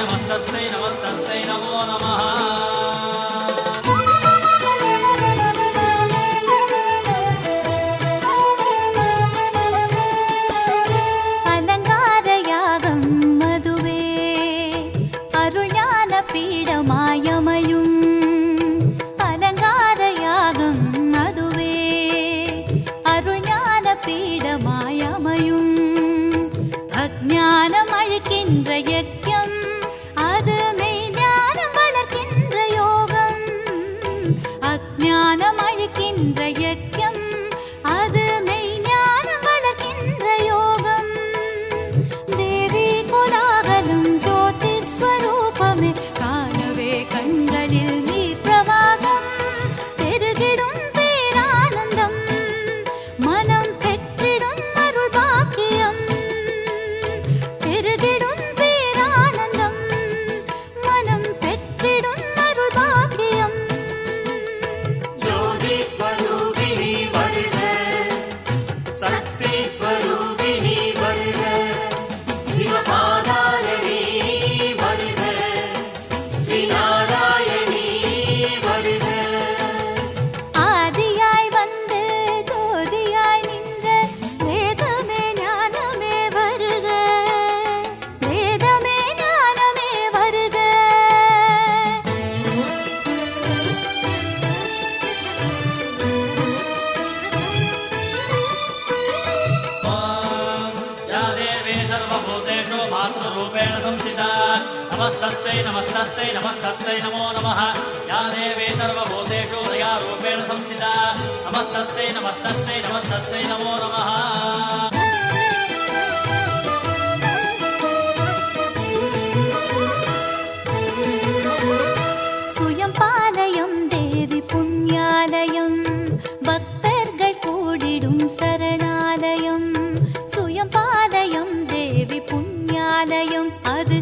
நமஸ்தஸ்ஸை நமஸ்தஸ்ஸை நமோ நமஹ அலங்காரயாகம் மதுவே அருஞான அஜானம் அழிக்கின்ற नमस्तस्यै नमस्तस्यै नमस्तस्यै नमो नमः। या देवी सर्वभूतेषु दयारूपेण संस्थिता नमस्तस्यै नमस्तस्यै नमस्तस्यै नमो नमः அது